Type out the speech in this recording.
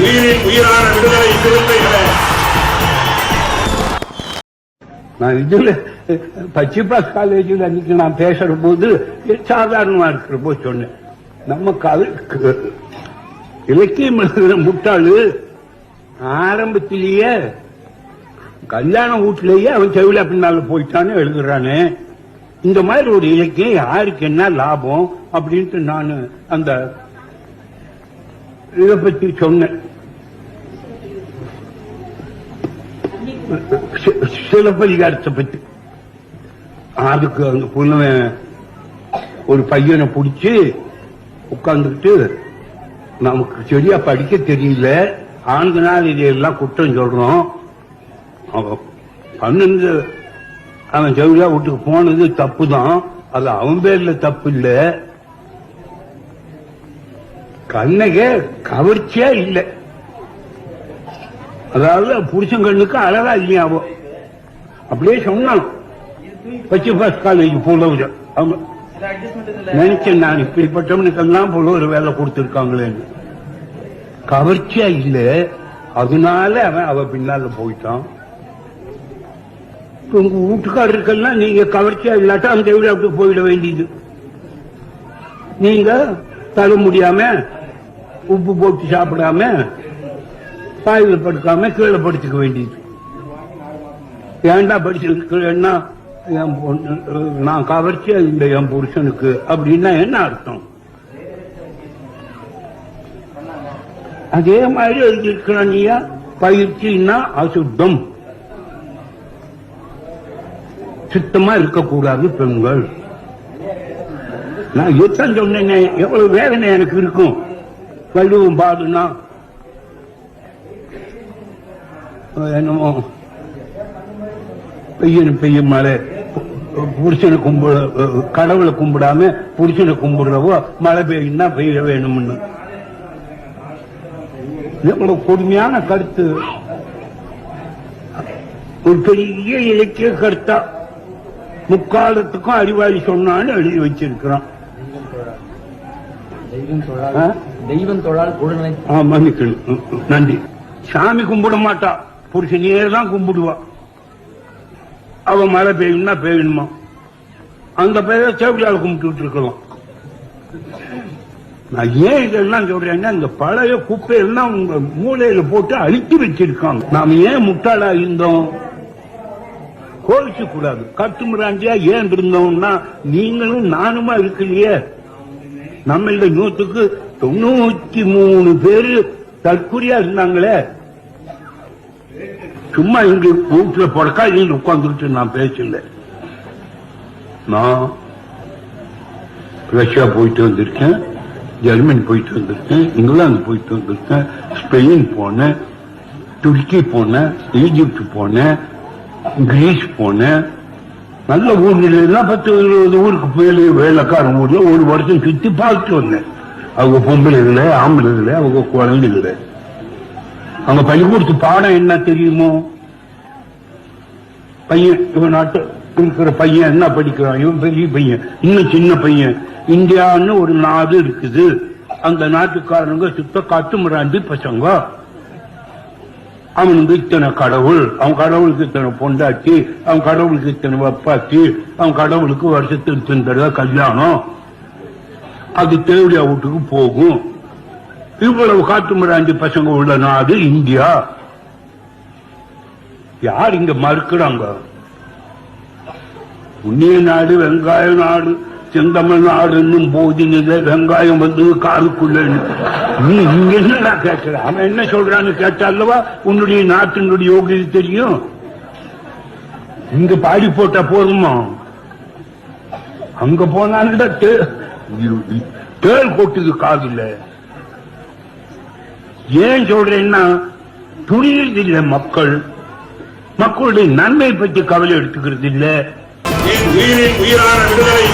உயிரின் உயிரான விடுதலை சிறுத்தைகளே. நான் இதுல பச்சிபாஸ் காலேஜில் அன்னைக்கு நான் பேசுற போது சாதாரணமா இருக்கிற போது சொன்னேன். நம்ம கால இலக்கியம் எழுதுகிற முட்டாளு ஆரம்பத்திலேயே கல்யாண வீட்டிலேயே அவன் செவில பின்னால போயிட்டான்னு எழுதுறானே. இந்த மாதிரி ஒரு இலக்கியம் யாருக்கு என்ன லாபம் அப்படின்ட்டு நான் அந்த இதை பத்தி சொன்னேன். சிலப்பதிகாரத்தை பத்தி அதுக்கு அந்த பொண்ணுவன் ஒரு பையனை பிடிச்சி உட்காந்துக்கிட்டு நமக்கு சரியா படிக்க தெரியல ஆண்களால் இதையெல்லாம் குற்றம் சொல்றோம். பன்னெண்டு அவன் ஜவுளியா வீட்டுக்கு போனது தப்பு தான் அது அவன் பேர்ல தப்பு இல்லை கண்ணகே கவர்ச்சியா இல்லை. அதாவது புருஷன் கண்ணுக்கு அழகா இல்லையாவோ அப்படியே சொன்னான் பச்சை பாஸ் காலேஜ் புலவர் அவங்க நினைச்சேன் நான் இப்படிப்பட்டவனுக்கெல்லாம் ஒரு வேலை கொடுத்திருக்காங்களேன்னு கவர்ச்சியா இல்ல. அதனால அவன் அவ பின்னால போயிட்டான். உங்க வீட்டுக்காரருக்கெல்லாம் நீங்க கவர்ச்சியா இல்லாட்டா அந்த வீடு அப்படி போயிட வேண்டியது. நீங்க தர முடியாம உப்பு போட்டு சாப்பிடாம பாயில் படுக்காம கீழே படுத்துக்க வேண்டியது. ஏன்டா படிச்சிருக்கேன்னா என் பொண்ணு நான் கவர்ச்சியா இந்த என் புருஷனுக்கு. அப்படின்னா என்ன அர்த்தம்? அதே மாதிரி எழுதியிருக்கிறான் நீயா பயிற்சின்னா அசுத்தம். சுத்தமா இருக்கக்கூடாது பெண்கள். நான் யுத்தம் சொன்னேனே எவ்வளவு வேதனை எனக்கு இருக்கும். கழுவும் பாடுனா என்னமோ? பெய்யணும் பெய்யும் மழை. புருஷனை கும்பிட கடவுளை கும்பிடாம புருஷனை கும்பிடுறவோ மழை பெய்யும்னா பெய்ய வேணும்னு. எவ்வளவு கொடுமையான கருத்து. ஒரு பெரிய இலக்கிய கருத்தா. முக்காலத்துக்கும் அறிவாளி சொன்னான்னு எழுதி வச்சிருக்கிறான். தெய்வம் தொழால் ஆ? தெய்வம் தொழால் குழந்தை ஆ, மன்னிக்கணும். ம், ம், நன்றி. சாமி கும்பிட மாட்டா. புருஷனையே தான் கும்பிடுவா. அவ மழை பெய்யும்னா பெய்யணுமா அந்த பெயரை சேவியால் கும்பிட்டு இருக்கலாம் நான் ஏன் இதெல்லாம் சொல்றேன்னா இந்த பழைய குப்பையெல்லாம் உங்க மூலையில போட்டு அழித்து வச்சிருக்காங்க. நாம ஏன் முட்டாளா இருந்தோம்? கோவிச்சு கூடாது கட்டுமிராண்டியா ஏன் இருந்தோம்னா நீங்களும் நானுமா இருக்கலையே. நம்ம இந்த நூத்துக்கு தொண்ணூத்தி மூணு பேரு தற்கொலையா இருந்தாங்களே. சும்மா இங்க வீட்டுல படக்கா இங்க உட்கார்ந்துட்டு நான் பேசல நான் ரஷ்யா போயிட்டு வந்திருக்கேன் ஜெர்மனி போயிட்டு வந்திருக்கேன் இங்கிலாந்து போயிட்டு வந்திருக்கேன் ஸ்பெயின் போனேன் துருக்கி போனேன் ஈஜிப்ட் போனேன் கிரீஸ் போனேன். நல்ல ஊர்ல பத்து இருபது ஊருக்கு போய் வேலைக்காரன் ஊர்ல ஒரு வருஷம் சுத்தி பார்த்துட்டு வந்தேன். அவங்க பொம்பளைகள ஆம்பளைகள அவங்க குழந்தைகள. அவங்க பள்ளிக்கூடத்து பாடம் என்ன தெரியுமோ? பையன் இவன் நாட்டு இருக்கிற பையன் என்ன படிக்கிறான்? இவன் பெரிய பையன். இன்னும் சின்ன பையன். இந்தியான்னு ஒரு நாடு இருக்குது. அந்த நாட்டுக்காரங்க சுத்த காட்டுமிராண்டி பசங்க. அவனுக்கு இத்தனை கடவுள். அவன் கடவுளுக்கு இத்தனை பொண்டாட்டி. அவன் கடவுளுக்கு இத்தனை வப்பாச்சி அவன் கடவுளுக்கு வருஷத்துக்கு இத்தனை தடவை கல்யாணம். அது தேவடியா வீட்டுக்கு போகும். இவ்வளவு காட்டுமிராண்டி பசங்க உள்ள நாடு இந்தியா. யார் இங்க மறுக்கிறாங்க? புண்ணிய நாடு வெங்காய நாடு செந்தமிழ் நாடுன்னும் போதினது வெங்காயம் வந்து காருக்குள்ள நீ இங்க என்னடா கேட்கிற? அவன் என்ன சொல்றான்னு கேட்டாலவா உன்னுடைய நாட்டினுடைய யோகிதை தெரியும். இங்க பாடி போட்டா போதுமா? அங்க போனால்தான் தேள் கொட்டுது காதுல. ஏன் சொல்றேன்னா துணியது இல்ல மக்கள். மக்களுடைய நன்மை பற்றி கவலை எடுத்துக்கிறது இல்லை. உயிரின் உயிரான விடுதலை